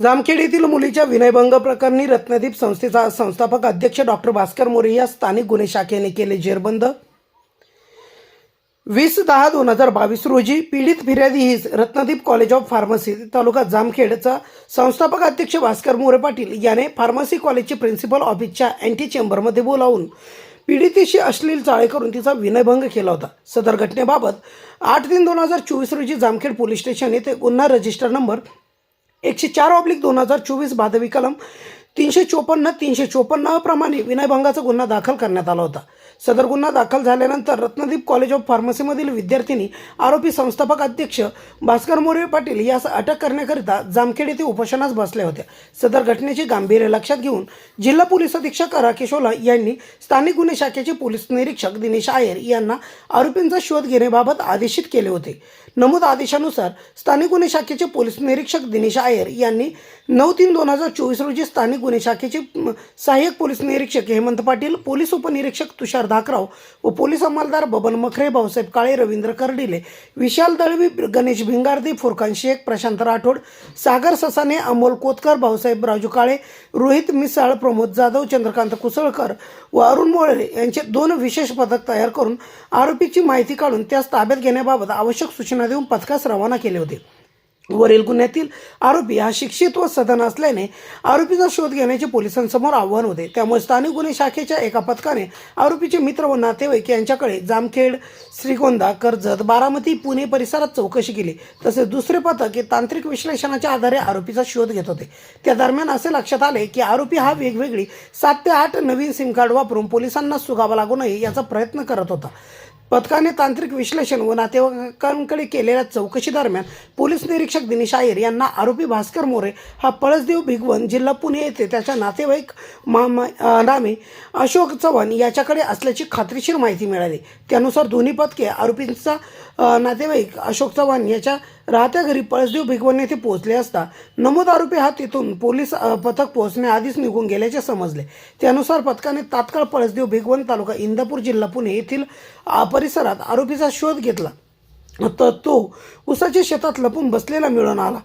जामखेड येथील मुलीच्या विनयभंग प्रकरणी रत्नदीप संस्थेचा संस्थापक अध्यक्ष डॉक्टर भास्कर मोरे या स्थानिक गुन्हे शाखेने केले जेरबंद. वीस दहा दोन हजार बावीस रोजी पीडित फिर्यादी हीच Ratnadeep college of pharmacy taluka जामखेडचा संस्थापक अध्यक्ष भास्कर मोरे पाटील याने फार्मसी कॉलेजचे प्रिन्सिपल ऑफिसच्या अँटी चेंबरमध्ये बोलावून पीडितेशी अश्लील चाळे करून तिचा विनयभंग केला होता. सदर घटनेबाबत आठ तीन दोन हजार चोवीस रोजी जामखेड पोलीस स्टेशन येथे गुन्हा रजिस्टर नंबर एकशे चार ऑब्लिक दोन हजार चोवीस भादवी कलम तीनशे चोपन्न तीनशे चोपन्न प्रमाणे विनयभंगाचा गुन्हा दाखल करण्यात आला होता. सदर गुन्हा दाखल झाल्यानंतर रत्नदीप कॉलेज ऑफ फार्मसीमधील विद्यार्थिनी आरोपी संस्थापक अध्यक्ष भास्कर मोरे पाटील यास अटक करण्याकरिता जामखेड येथे उपोषणास बसल्या होत्या. सदर घटनेची गांभीर्य लक्षात घेऊन जिल्हा पोलीस अधीक्षक राकेशोला यांनी स्थानिक गुन्हे शाखेचे पोलीस निरीक्षक दिनेश आयर यांना आरोपींचा शोध घेण्याबाबत आदेशित केले होते. नमूद आदेशानुसार स्थानिक गुन्हे शाखेचे पोलीस निरीक्षक दिनेश आयर यांनी नऊ तीन दोन हजार चोवीस रोजी स्थानिक गुन्हे शाखेचे सहाय्यक पोलीस निरीक्षक हेमंत पाटील पोलीस उपनिरीक्षक तुषार धाकराव व पोलीस अंमलदार बबन मखरे भाऊसाहेब काळे रवींद्र कर्डिले विशाल दळवी गणेश भिंगारदे फुरकान शेख प्रशांत राठोड सागर ससाने अमोल कोतकर भाऊसाहेब राजू काळे रोहित मिसाळ प्रमोद जाधव चंद्रकांत कुसळकर व अरुण मोळरे यांचे दोन विशेष पथक तयार करून आरोपीची माहिती काढून त्यास ताब्यात घेण्याबाबत आवश्यक सूचना देऊन पथकास रवाना केले होते. वरील गुन्ह्यातील आरोपी हा शिक्षित व सदन असल्याने आरोपीचा शोध घेण्याचे पोलिसांसमोर आव्हान होते. त्यामुळे स्थानिक गुन्हे शाखेच्या एका पथकाने आरोपीचे मित्र व नातेवाईक यांच्याकडे जामखेड श्रीगोंदा कर्जत बारामती पुणे परिसरात चौकशी केली. तसेच दुसरे पथक हे तांत्रिक विश्लेषणाच्या आधारे आरोपीचा शोध घेत होते. त्या दरम्यान असे लक्षात आले की आरोपी हा वेगवेगळी सात ते आठ नवीन सिम कार्ड वापरून पोलिसांना सुगावा लागू नये याचा प्रयत्न करत होता. पथकाने तांत्रिक विश्लेषण व नातेवाईकांकडे केलेल्या चौकशीदरम्यान पोलीस निरीक्षक दिनेश आयर यांना आरोपी भास्कर मोरे हा पळसदेव भिगवण जिल्हा पुणे येथे त्याच्या नातेवाईक मामा नामे अशोक चव्हाण याच्याकडे असल्याची खात्रीशीर माहिती मिळाली. त्यानुसार दोन्ही पथके आरोपींचा नातेवाईक अशोक चव्हाण याच्या राहत्या घरी पळसदेव भिगवण येथे पोहोचले असता नमूद आरोपी हा तिथून पोलीस पथक पोहोचण्याआधीच निघून गेल्याचे समजले. त्यानुसार पथकाने तात्काळ पळसदेव भिगवण तालुका इंदापूर जिल्हा पुणे येथील परिसरात आरोपीचा शोध घेतला. तर तो उसाच्या शेतात लपून बसलेला मिळून आला.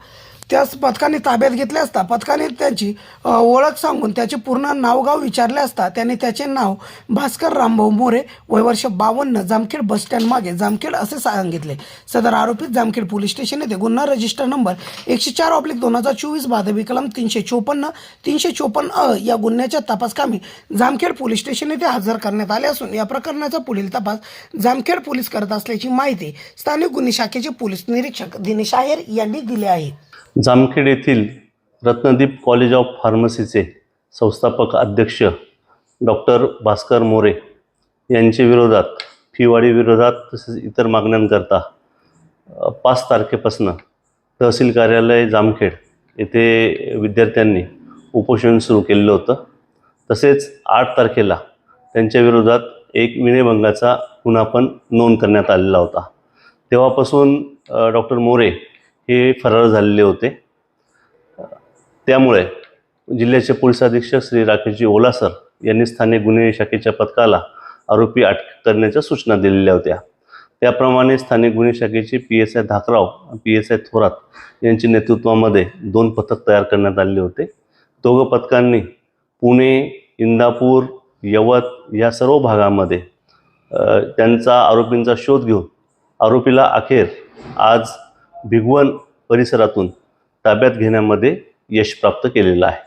त्याच पथकाने ताब्यात घेतले असता पथकाने त्याची ओळख सांगून त्याचे पूर्ण नावगाव विचारले असता त्याने त्याचे नाव भास्कर रामभाऊ मोरे वय वर्ष बावन्न जामखेड बसस्टँड मागे. जामखेड असे सांगितले. सदर आरोपीत जामखेड पोलीस स्टेशन येथे गुन्हा रजिस्टर नंबर एकशे चार ऑब्लिक दोन हजार चोवीस बाधवी कलम तीनशे चोपन्न तीनशे चोपन्न अ या गुन्ह्याच्या तपासकामी जामखेड पोलीस स्टेशन येथे हजर करण्यात आले असून या प्रकरणाचा पुढील तपास जामखेड पोलीस करत असल्याची माहिती स्थानिक गुन्हे शाखेचे पोलीस निरीक्षक दिनेश आहेर यांनी दिली आहे. जामखेड येथील रत्नदीप कॉलेज ऑफ फार्मसीचे संस्थापक अध्यक्ष डॉक्टर भास्कर मोरे यांच्या विरोधात फीवाडी विरोधात तसेच इतर मागण्यांकरता पाच तारखेपासून तहसील कार्यालय जामखेड येथे विद्यार्थ्यांनी उपोषण सुरू केलेलं होतं. तसेच आठ तारखेला त्यांच्या विरोधात एक विनयभंगाचा गुन्हा पण नोंद करण्यात आलेला होता. तेव्हापासून डॉक्टर मोरे हे फरार झालेले होते. त्यामुळे जिल्ह्याचे पोलीस अधीक्षक श्री राकेशजी ओला सर यांनी स्थानिक गुन्हे शाखेच्या पथकाला आरोपी अटक करण्याच्या सूचना दिलेल्या होत्या. त्याप्रमाणे स्थानिक गुन्हे शाखेचे P S I Dhakrao P S I Thorat यांच्या नेतृत्वामध्ये दोन पथक तयार करण्यात आले होते. दोघं पथकांनी पुणे इंदापूर यवत या सर्व भागामध्ये त्यांचा आरोपींचा शोध घेऊन आरोपीला अखेर आज भिगवण परिसरातून ताब्यात घेण्यामध्ये यश प्राप्त केलेलं आहे.